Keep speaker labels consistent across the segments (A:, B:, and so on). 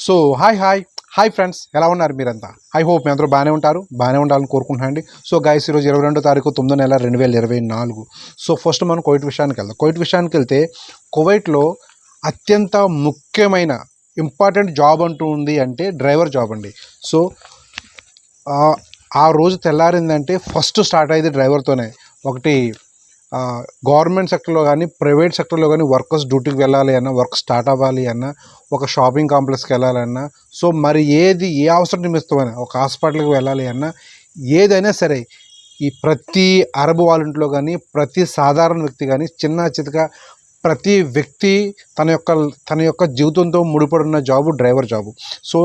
A: So hi hi hi friends ఎలా ఉన్నారు మీరంతా? ఐ హోప్ మీ అందరూ బాగానే ఉంటారు బాగానే ఉండాలని కోరుకుంటున్నాను అండి సో గైస్ ఈరోజు ఇరవై రెండో తారీఖు తొమ్మిదో నెల రెండు వేల ఇరవై నాలుగు. సో ఫస్ట్ మనం కోవిడ్ విషయానికి వెళ్దాం. కోవిడ్ విషయానికి వెళ్తే కువైట్లో అత్యంత ముఖ్యమైన ఇంపార్టెంట్ జాబ్ అంటూ ఉంది అంటే డ్రైవర్ జాబ్ అండి. సో ఆ- ఆ రోజు తెల్లారిందంటే ఫస్ట్ స్టార్ట్ అయ్యేది డ్రైవర్తోనే. ఒకటి గవర్నమెంట్ సెక్టర్లో కానీ ప్రైవేట్ సెక్టర్లో కానీ వర్కర్స్ డ్యూటీకి వెళ్ళాలి అన్నా వర్క్ స్టార్ట్ అవ్వాలి అన్నా ఒక షాపింగ్ కాంప్లెక్స్కి వెళ్ళాలన్నా సో మరి ఏది ఏ అవసరం నిమిత్తమైనా ఒక హాస్పిటల్కి వెళ్ళాలి అన్నా ఏదైనా సరే ఈ ప్రతి అరబ్ వాళ్ళ ఇంట్లో కానీ ప్రతి సాధారణ వ్యక్తి కానీ చిన్న చితక ప్రతి వ్యక్తి తన యొక్క తన యొక్క జీవితంతో ముడిపడిన job driver job. So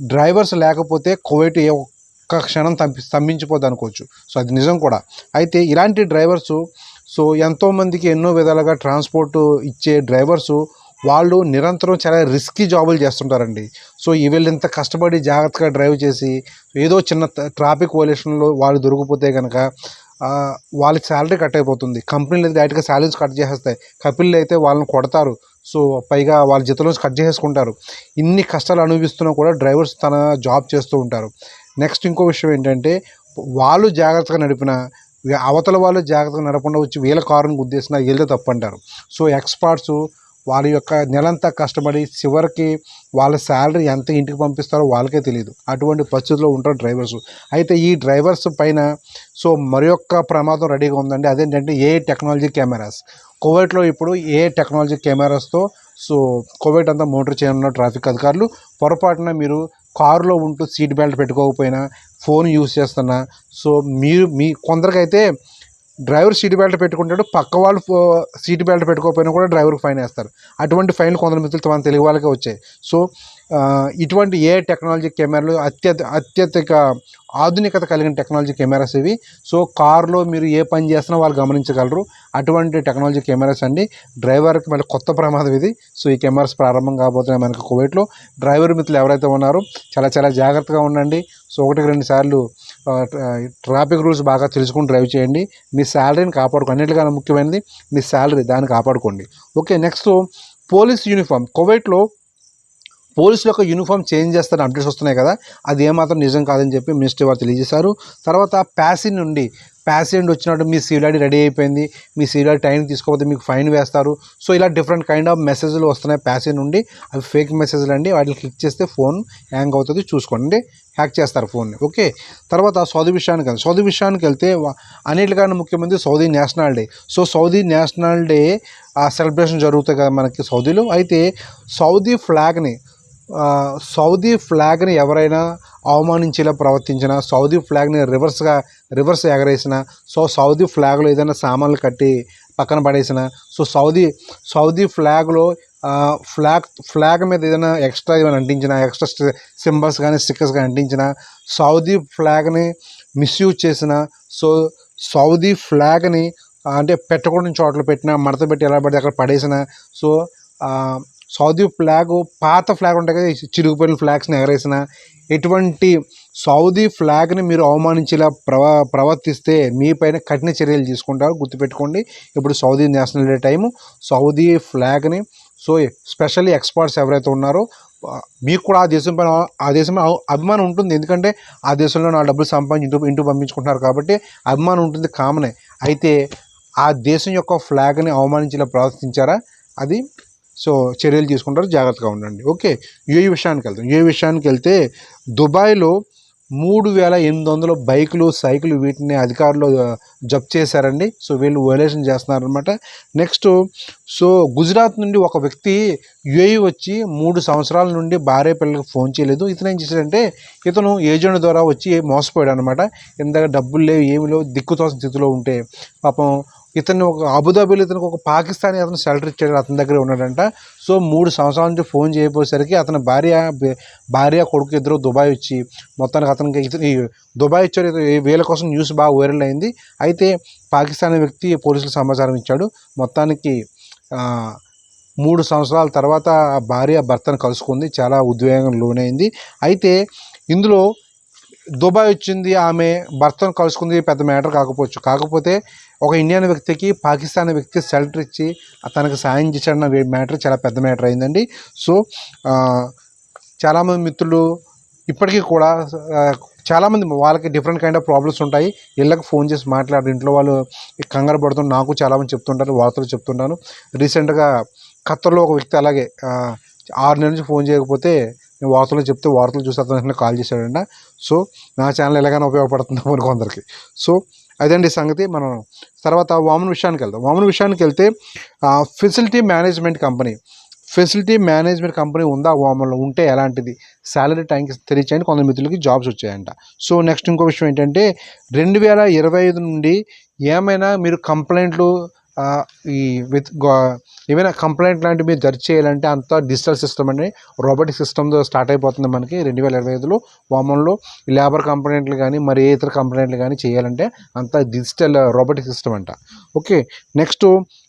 A: drivers లేకపోతే కోవిడ్ ఏ ఒక్క క్షణం స్తంభి స్తంభించిపోద్ది అనుకోవచ్చు సో అది నిజం కూడా. అయితే ఇలాంటి డ్రైవర్స్ సో ఎంతోమందికి ఎన్నో విధాలుగా ట్రాన్స్పోర్ట్ ఇచ్చే డ్రైవర్స్ వాళ్ళు నిరంతరం చాలా రిస్కీ జాబులు చేస్తుంటారండి. సో వీళ్ళు ఇంత కష్టపడి జాగ్రత్తగా డ్రైవ్ చేసి ఏదో చిన్న ట్రాఫిక్ వోలేషన్లో వాళ్ళు దొరికిపోతే కనుక వాళ్ళకి శాలరీ కట్ అయిపోతుంది. కంపెనీలు అయితే డైరెక్ట్గా శాలరీస్ కట్ చేసేస్తాయి. కపిల్లు అయితే వాళ్ళని కొడతారు. సో పైగా వాళ్ళ జీతంలోంచి కట్ చేసేసుకుంటారు. ఇన్ని కష్టాలు అనుభవిస్తున్నా కూడా డ్రైవర్స్ తన జాబ్ చేస్తూ ఉంటారు. నెక్స్ట్ ఇంకో విషయం ఏంటంటే వాళ్ళు జాగ్రత్తగా నడిపిన అవతల వాళ్ళు జాగ్రత్తగా నడపకుండా వచ్చి వీళ్ళ కారుని గుద్దేసినా వీళ్ళే తప్పంటారు. సో ఎక్స్పర్ట్స్ వాళ్ళ యొక్క నెలంతా కష్టపడి చివరికి వాళ్ళ శాలరీ ఎంత ఇంటికి పంపిస్తారో వాళ్ళకే తెలియదు అటువంటి పరిస్థితుల్లో ఉంటారు డ్రైవర్స్. అయితే ఈ డ్రైవర్స్ పైన సో మరి ప్రమాదం రెడీగా ఉందండి. అదేంటంటే ఏ టెక్నాలజీ కెమెరాస్. కోవిడ్లో ఇప్పుడు ఏ టెక్నాలజీ కెమెరాస్తో సో కోవిడ్ అంతా మోటార్ చేయనున్న ట్రాఫిక్ అధికారులు పొరపాటున మీరు కారులో ఉంటూ సీట్ బెల్ట్ పెట్టుకోకపోయినా ఫోన్ యూస్ చేస్తున్నా. సో మీరు మీ కొందరికైతే డ్రైవర్ సీట్ బెల్ట్ పెట్టుకుంటాడు. పక్క వాళ్ళు సీట్ బెల్ట్ పెట్టుకోకపోయినా కూడా డ్రైవర్కి ఫైన్ వేస్తారు. అటువంటి ఫైన్లు కొందరు మిత్రులతో మన తెలుగు వాళ్ళకే వచ్చాయి. సో ఇటువంటి ఏ టెక్నాలజీ కెమెరాలు అత్యధ అత్యధిక ఆధునికత కలిగిన టెక్నాలజీ కెమెరాస్ ఇవి. సో కార్లో మీరు ఏ పని చేస్తున్నా వాళ్ళు గమనించగలరు. అటువంటి టెక్నాలజీ కెమెరాస్ అండి. డ్రైవర్కి మళ్ళీ కొత్త ప్రమాదం ఇది. సో ఈ కెమెరాస్ ప్రారంభం కాబోతున్నాయి మనకి కువైట్లో. డ్రైవర్ మిత్రులు ఎవరైతే ఉన్నారో చాలా చాలా జాగ్రత్తగా ఉండండి. సో ఒకటికి రెండు సార్లు ట్రాఫిక్ రూల్స్ బాగా తెలుసుకుని డ్రైవ్ చేయండి. మీ శాలరీని కాపాడుకో అన్నిటికన్నా ముఖ్యమైనది మీ శాలరీ దాన్ని కాపాడుకోండి. ఓకే నెక్స్ట్ పోలీస్ యూనిఫామ్ కువైట్లో పోలీసుల యొక్క యూనిఫామ్ చేంజ్ చేస్తారని అప్డేట్స్ వస్తున్నాయి కదా. అది ఏమాత్రం నిజం కాదని చెప్పి మినిస్టర్ వారు తెలియజేశారు. తర్వాత ప్యాసిన్ నుండి ప్యాసెంట్ వచ్చినట్టు మీ సీలాడి రెడీ అయిపోయింది మీ సీలాడి టైం తీసుకోకపోతే మీకు ఫైన్ వేస్తారు. సో ఇలా డిఫరెంట్ కైండ్ ఆఫ్ మెసేజ్లు వస్తున్నాయి ప్యాసిన్ నుండి. అవి ఫేక్ మెసేజ్లు అండి. వాటిని క్లిక్ చేస్తే ఫోన్ హ్యాంగ్ అవుతుంది. చూసుకోండి. హ్యాక్ చేస్తారు ఫోన్ని ఓకే తర్వాత సౌదీ విషయానికి వెళ్తాం సౌదీ విషయానికి వెళ్తే అన్నిటికన్నా ముఖ్యమంత్రి Saudi National Day. So Saudi National Day ఆ సెలబ్రేషన్ జరుగుతాయి కదా మనకి సౌదీలో. అయితే సౌదీ ఫ్లాగ్ని సౌదీ ఫ్లాగ్ని ఎవరైనా అవమానించేలా ప్రవర్తించిన సౌదీ ఫ్లాగ్ని రివర్స్గా రివర్స్ ఎగరేసిన సో సౌదీ ఫ్లాగ్లో ఏదైనా సామాన్లు కట్టి పక్కన పడేసిన సో సౌదీ సౌదీ ఫ్లాగ్లో ఫ్లాగ్ ఫ్లాగ్ మీద ఏదైనా ఎక్స్ట్రా ఏమైనా అంటించిన ఎక్స్ట్రా సింబల్స్ కానీ స్టిక్కర్స్ కానీ అంటించిన సౌదీ ఫ్లాగ్ని మిస్యూజ్ చేసిన సో సౌదీ ఫ్లాగ్ని అంటే పెట్టకూడని చోట్ల పెట్టిన మడత పెట్టి ఎలా పడితే అక్కడ పడేసిన సో సౌదీ ఫ్లాగ్ పాత ఫ్లాగ్ ఉంటాయి కదా ఈ చిరుగుపోయిన ఫ్లాగ్స్ని ఎగరేసిన ఎటువంటి సౌదీ ఫ్లాగ్ని మీరు అవమానించేలా ప్రవ ప్రవర్తిస్తే మీ పైన కఠిన చర్యలు తీసుకుంటారు. గుర్తుపెట్టుకోండి ఇప్పుడు Saudi National Day time. Saudi ఫ్లాగ్ని so specially experts ఎవరైతే ఉన్నారో మీకు కూడా ఆ దేశం పైన ఆ దేశం అభిమానం ఉంటుంది. ఎందుకంటే ఆ దేశంలో నా డబ్బులు సంపాదించి ఇంటూ ఇంటూ పంపించుకుంటున్నారు కాబట్టి అభిమానం ఉంటుంది కామనే. అయితే ఆ దేశం యొక్క ఫ్లాగ్ని అవమానించేలా ప్రవర్తించారా? అది సో చర్యలు తీసుకుంటారు జాగ్రత్తగా ఉండండి. ఓకే యూఏ విషయానికి వెళ్తాం. యూఏ విషయానికి వెళ్తే దుబాయ్లో మూడు వేల ఎనిమిది వందల బైకులు సైకిల్ వీటిని అధికారులు జప్తు చేశారండి. సో వీళ్ళు వైలేషన్ చేస్తున్నారనమాట నెక్స్ట్ సో గుజరాత్ నుండి ఒక వ్యక్తి యుఏఈ వచ్చి మూడు సంవత్సరాల నుండి భార్య పిల్లలకు ఫోన్ చేయలేదు. ఇతను ఏం చేశాడంటే ఇతను ఏజెంట్ ద్వారా వచ్చి మోసపోయాడు అనమాట ఇందాక డబ్బులు లేవు ఏమి లేవు దిక్కుతోసిన స్థితిలో ఉంటే పాపం ఇతను ఒక అబుదాబిలో ఇతనికి ఒక పాకిస్తానీ అతను షెల్టర్ ఇచ్చాడు అతని దగ్గర ఉన్నాడంట. సో మూడు సంవత్సరాల నుంచి ఫోన్ చేయబోయేసరికి అతని భార్య భార్య కొడుకు ఇద్దరు దుబాయ్ వచ్చి మొత్తానికి అతనికి ఇతని దుబాయ్ వచ్చారు. వీళ్ళ కోసం న్యూస్ బాగా వైరల్ అయింది. అయితే పాకిస్తానీ వ్యక్తి పోలీసులకు సమాచారం ఇచ్చాడు. మొత్తానికి మూడు సంవత్సరాల తర్వాత ఆ భార్య భర్తను కలుసుకుంది. చాలా ఉద్వేగం లోనైంది. అయితే ఇందులో దుబాయ్ వచ్చింది ఆమె భర్తను కలుసుకుంది పెద్ద మ్యాటర్ కాకపోవచ్చు. కాకపోతే ఒక ఇండియన్ వ్యక్తికి పాకిస్తాన్ వ్యక్తి షెల్టర్ ఇచ్చి తనకు సాయం చేశాడన్న మ్యాటర్ చాలా పెద్ద మ్యాటర్ అయిందండి. సో చాలామంది మిత్రులు ఇప్పటికీ కూడా చాలామంది వాళ్ళకి డిఫరెంట్ కైండ్ ఆఫ్ ప్రాబ్లమ్స్ ఉంటాయి. ఇళ్ళకి ఫోన్ చేసి మాట్లాడారు ఇంట్లో వాళ్ళు కంగారు పడుతున్నారు నాకు చాలామంది చెప్తుంటారు వార్తలు చెప్తుంటాను. రీసెంట్గా ఖత్తర్లో ఒక వ్యక్తి అలాగే ఆరు నెలల నుంచి ఫోన్ చేయకపోతే నేను వార్తలు చెప్తే వార్తలు చూసి అతను కాల్ చేశాడంట. సో నా ఛానల్ ఎలాగైనా ఉపయోగపడుతుంది మరి కొందరికి సో అదండి సంగతి. మనం తర్వాత వామన్ విషయానికి వెళ్దాం. వామన్ విషయానికి వెళ్తే facility management company. Facility management company ఉందా వామన్లో? ఉంటే ఎలాంటిది? శాలరీ టైంకి తెలియచేయండి కొంత మిత్రులకి జాబ్స్ వచ్చాయంట. సో నెక్స్ట్ ఇంకో విషయం ఏంటంటే రెండు వేల ఇరవై ఐదు నుండి ఏమైనా మీరు కంప్లైంట్లు ఈ విత్ ఏమైనా కంప్లైంట్ లాంటివి మీరు జడ్జ్ చేయాలంటే అంత డిజిటల్ సిస్టమ్ అనేది రోబోటిక్ సిస్టమ్తో స్టార్ట్ అయిపోతుంది మనకి రెండు వేల ఇరవై ఐదులో. వామన్లో లేబర్ కంప్లైంట్లు కానీ మరి ఏ ఇతర కంప్లైంట్లు కానీ చేయాలంటే అంత డిజిటల్ రోబోటిక్ సిస్టమ్ అంట. ఓకే నెక్స్ట్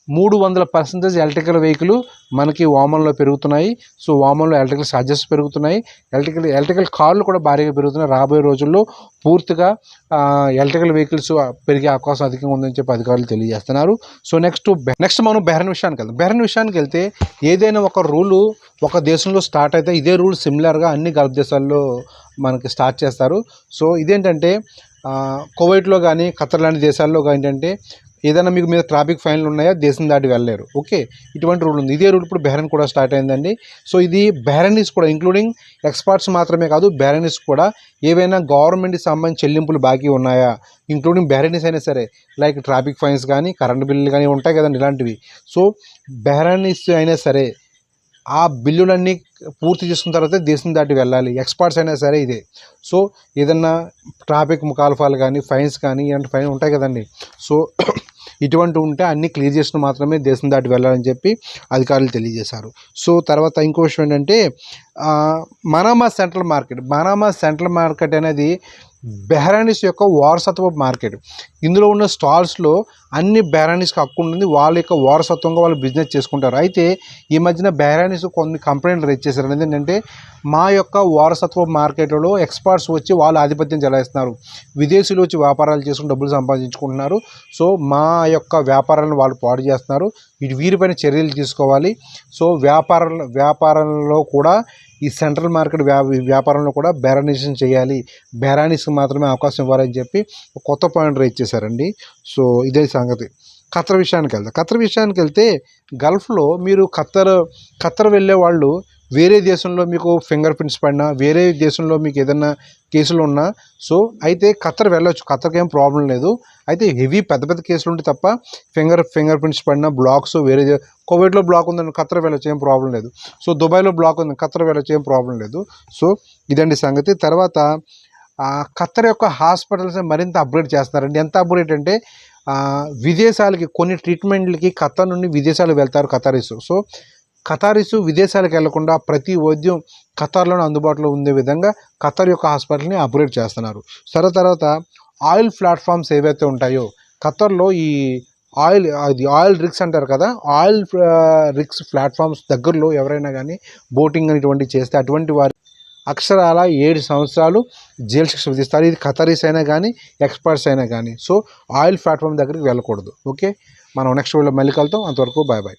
A: మూడు వందల పర్సెంటేజ్ ఎలక్ట్రికల్ వెహికల్ మనకి వామన్లో పెరుగుతున్నాయి. సో వామన్లో ఎలక్ట్రికల్ ఛార్జెస్ పెరుగుతున్నాయి. ఎలక్ట్రికల్ ఎలక్ట్రికల్ కార్లు కూడా భారీగా పెరుగుతున్నాయి. రాబోయే రోజుల్లో పూర్తిగా uh, ఎలక్ట్రికల్ వెహికల్స్ uh, పెరిగే అవకాశం అధికంగా ఉందని చెప్పి అధికారులు తెలియజేస్తున్నారు. సో నెక్స్ట్ నెక్స్ట్ మనం బెహ్రన్ విషయానికి వెళ్దాం. బెహ్రన్ విషయానికి వెళ్తే ఏదైనా ఒక రూలు ఒక దేశంలో స్టార్ట్ అయితే ఇదే రూల్ సిమిలర్గా అన్ని గల్ఫ్ దేశాల్లో మనకి స్టార్ట్ చేస్తారు. సో ఇదేంటంటే కోవైట్లో కువైట్లో కానీ ఖతర్ లాంటి దేశాల్లో కానీ ఏంటంటే ఏదైనా మీకు మీద ట్రాఫిక్ ఫైన్లు ఉన్నాయా దేశం దాటి వెళ్ళలేరు. ఓకే ఇటువంటి రూల్ ఉంది. ఇదే రూల్ ఇప్పుడు బెహ్రన్ కూడా స్టార్ట్ అయిందండి. సో ఇది బెహ్రనీస్ కూడా ఇంక్లూడింగ్ ఎక్స్పర్ట్స్ మాత్రమే కాదు బెహ్రనీస్ కూడా ఏవైనా గవర్నమెంట్కి సంబంధించి చెల్లింపులు బాకీ ఉన్నాయా? ఇంక్లూడింగ్ బెహ్రనీస్ అయినా సరే లైక్ ట్రాఫిక్ ఫైన్స్ కానీ కరెంట్ బిల్లులు కానీ ఉంటాయి కదండి ఇలాంటివి. సో బెహ్రనీస్ అయినా సరే ఆ బిల్లులన్నీ పూర్తి చేసుకున్న తర్వాత దేశం దాటి వెళ్ళాలి. ఎక్స్పర్ట్స్ అయినా సరే ఇదే. సో ఏదన్నా ట్రాఫిక్ ముఖాలఫాలు కానీ ఫైన్స్ కానీ ఇలాంటి ఫైన్ ఉంటాయి కదండి. సో ఇటువంటి ఉంటే అన్నీ క్లియర్ చేసిన మాత్రమే దేశం దాటి వెళ్ళాలని చెప్పి అధికారులు తెలియజేశారు. సో తర్వాత ఇంకో విషయం ఏంటంటే Manama Central Market. Manama Central Market అనేది బెహరానీస్ యొక్క వారసత్వ మార్కెట్. ఇందులో ఉన్న స్టాల్స్లో అన్ని బెహరానీస్కి హక్కు ఉంటుంది వాళ్ళ యొక్క వారసత్వంగా వాళ్ళు బిజినెస్ చేసుకుంటారు. అయితే ఈ మధ్యన బెహరానీస్ కొన్ని కంప్లైంట్లు రేజ్ చేశారు. ఏంటంటే మా యొక్క వారసత్వ మార్కెట్లలో ఎక్స్పర్ట్స్ వచ్చి వాళ్ళు ఆధిపత్యం చెలాయిస్తున్నారు. విదేశీయులు వచ్చి వ్యాపారాలు చేసుకుని డబ్బులు సంపాదించుకుంటున్నారు. సో మా యొక్క వ్యాపారాలను వాళ్ళు పాడు చేస్తున్నారు. ఇటు వీరిపైన చర్యలు తీసుకోవాలి. సో వ్యాపార వ్యాపారంలో కూడా ఈ సెంట్రల్ మార్కెట్ వ్యా వ్యాపారంలో కూడా బెరానిజేషన్ చేయాలి. బెరానిస్కి మాత్రమే అవకాశం ఇవ్వాలని చెప్పి ఒక కొత్త పాయింట్ రేజ్ చేశారండి. సో ఇదే సంగతి. ఖత్తర్ విషయానికి వెళ్తే ఖత్తర్ విషయానికి వెళ్తే గల్ఫ్లో మీరు ఖత్తర్ ఖత్తర్ వెళ్ళే వాళ్ళు వేరే దేశంలో మీకు ఫింగర్ ప్రింట్స్ పడినా వేరే దేశంలో మీకు ఏదైనా కేసులు ఉన్నా సో అయితే ఖత్తర్ వెళ్ళొచ్చు. ఖత్తర్కి ఏం ప్రాబ్లం లేదు. అయితే హెవీ పెద్ద పెద్ద కేసులు ఉంటే తప్ప ఫింగర్ ఫింగర్ ప్రింట్స్ పడిన బ్లాక్స్ వేరే కోవిడ్లో బ్లాక్ ఉందని ఖత్తర్ వెళ్ళొచ్చు ఏం ప్రాబ్లం లేదు. సో దుబాయ్లో బ్లాక్ ఉంది ఖత్తర్ వెళ్ళొచ్చు ఏం ప్రాబ్లం లేదు. సో ఇదండి సంగతి. తర్వాత ఖత్తర్ యొక్క హాస్పిటల్స్ మరింత అప్గ్రేడ్ చేస్తున్నారండి. ఎంత అప్గ్రేడ్ అంటే విదేశాలకి కొన్ని ట్రీట్మెంట్లకి ఖత్తర్ నుండి విదేశాలకు వెళ్తారు ఖతారీస్ సో ఖతారీస్ విదేశాలకు వెళ్ళకుండా ప్రతి వైద్యం ఖతార్లోనే అందుబాటులో ఉండే విధంగా ఖతార్ యొక్క హాస్పిటల్ని అప్గ్రేడ్ చేస్తున్నారు. సరే తర్వాత ఆయిల్ ప్లాట్ఫామ్స్ ఏవైతే ఉంటాయో ఖతర్లో ఈ ఆయిల్ అది ఆయిల్ రిక్స్ అంటారు కదా ఆయిల్ రిక్స్ ప్లాట్ఫామ్స్ దగ్గరలో ఎవరైనా కానీ బోటింగ్ ఇటువంటివి చేస్తే అటువంటి వారి అక్షరాల ఏడు సంవత్సరాలు జైలు శిక్ష విధిస్తారు. ఇది ఖతరీస్ అయినా కానీ ఎక్స్పర్ట్స్ అయినా కానీ. సో ఆయిల్ ప్లాట్ఫామ్ దగ్గరికి వెళ్ళకూడదు. ఓకే? మనం నెక్స్ట్ వీడియో మళ్ళీ కలుతాం అంతవరకు బాయ్ బాయ్